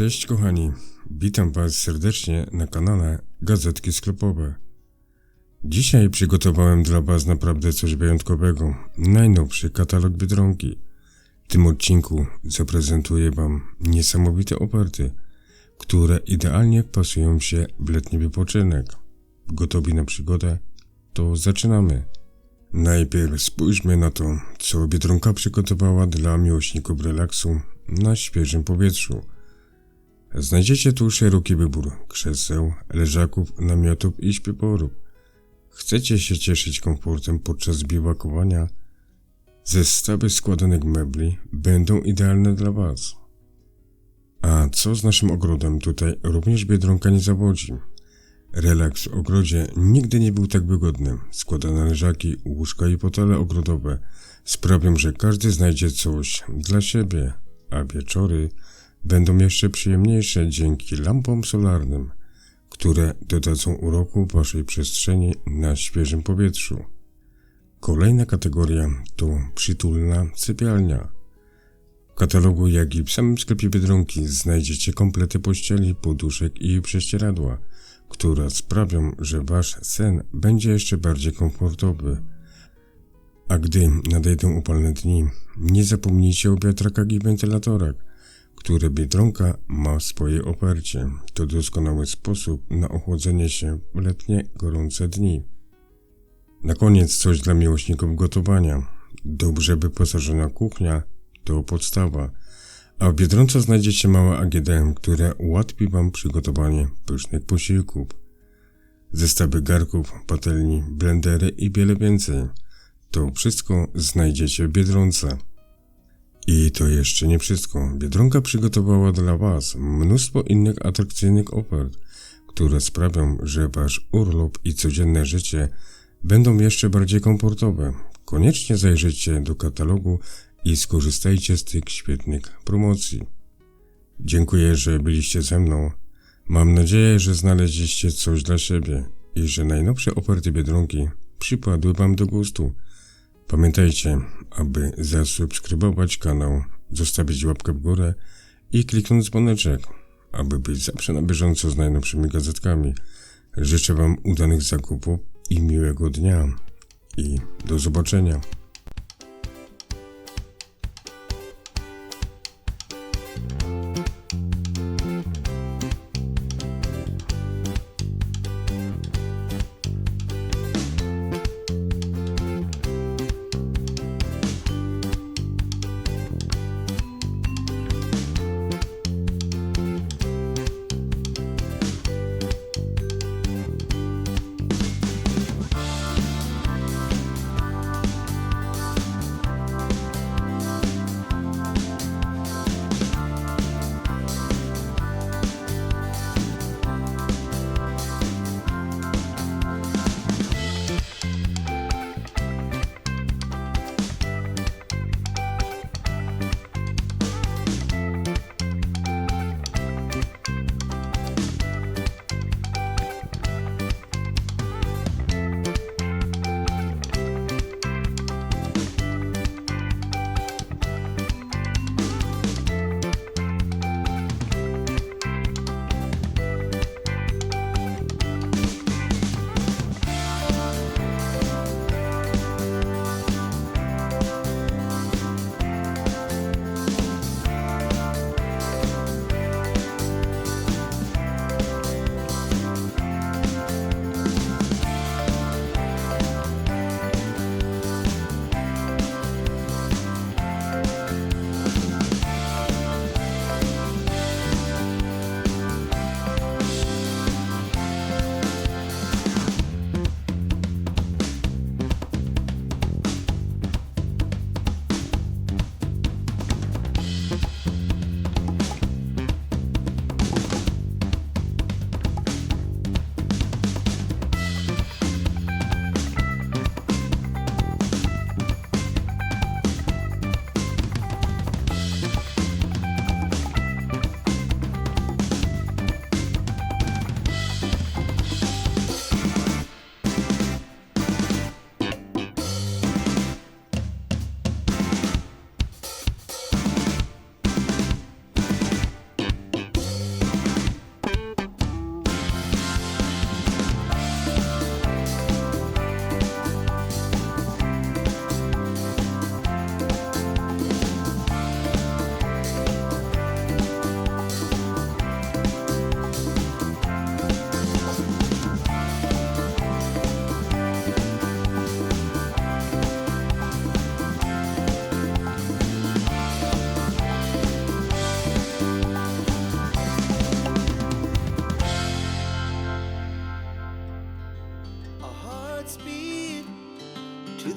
Cześć kochani, witam Was serdecznie na kanale Gazetki Sklepowe. Dzisiaj przygotowałem dla Was naprawdę coś wyjątkowego, najnowszy katalog Biedronki. W tym odcinku zaprezentuję Wam niesamowite oferty, które idealnie wpasują się w letni wypoczynek. Gotowi na przygodę? To zaczynamy. Najpierw spójrzmy na to, co Biedronka przygotowała dla miłośników relaksu na świeżym powietrzu. Znajdziecie tu szeroki wybór krzeseł, leżaków, namiotów i śpiworów. Chcecie się cieszyć komfortem podczas biwakowania? Zestawy składanych mebli będą idealne dla Was. A co z naszym ogrodem? Tutaj również Biedronka nie zawodzi. Relaks w ogrodzie nigdy nie był tak wygodny. Składane leżaki, łóżka i fotele ogrodowe sprawią, że każdy znajdzie coś dla siebie, a wieczory będą jeszcze przyjemniejsze dzięki lampom solarnym, które dodadzą uroku waszej przestrzeni na świeżym powietrzu. Kolejna kategoria to przytulna sypialnia. W katalogu, jak i w samym sklepie Biedronki znajdziecie komplety pościeli, poduszek i prześcieradła, które sprawią, że wasz sen będzie jeszcze bardziej komfortowy. A gdy nadejdą upalne dni, nie zapomnijcie o wiatrakach i wentylatorach, które Biedronka ma w swojej ofercie. To doskonały sposób na ochłodzenie się w letnie, gorące dni. Na koniec coś dla miłośników gotowania. Dobrze wyposażona kuchnia to podstawa, a w Biedronce znajdziecie małe AGD, które ułatwi Wam przygotowanie pysznych posiłków. Zestawy garków, patelni, blendery i wiele więcej. To wszystko znajdziecie w Biedronce. I to jeszcze nie wszystko. Biedronka przygotowała dla Was mnóstwo innych atrakcyjnych ofert, które sprawią, że Wasz urlop i codzienne życie będą jeszcze bardziej komfortowe. Koniecznie zajrzyjcie do katalogu i skorzystajcie z tych świetnych promocji. Dziękuję, że byliście ze mną. Mam nadzieję, że znaleźliście coś dla siebie i że najnowsze oferty Biedronki przypadły Wam do gustu. Pamiętajcie, aby zasubskrybować kanał, zostawić łapkę w górę i kliknąć dzwoneczek, aby być zawsze na bieżąco z najnowszymi gazetkami. Życzę Wam udanych zakupów i miłego dnia. I do zobaczenia.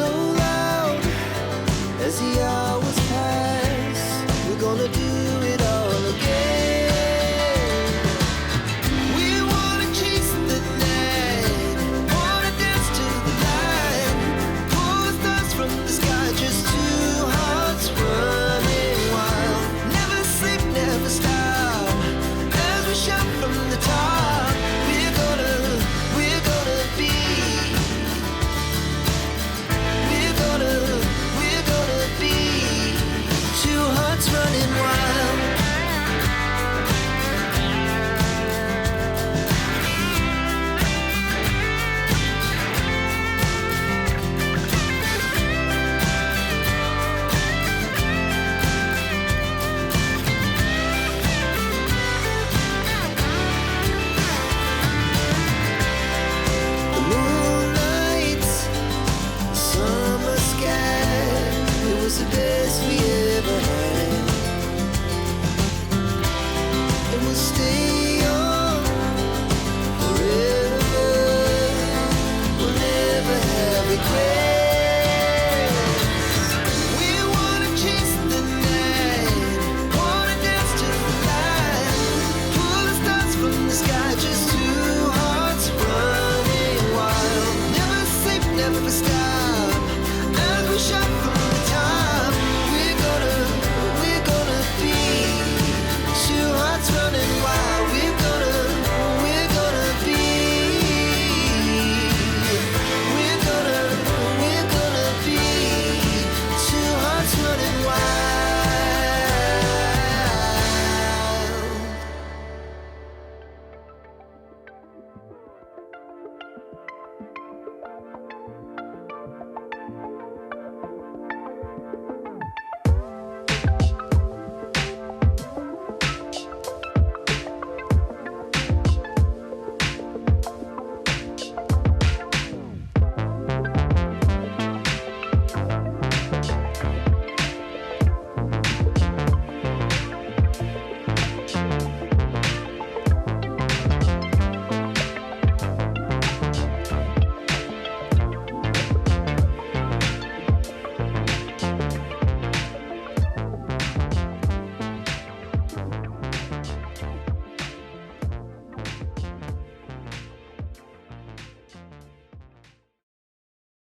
so in one.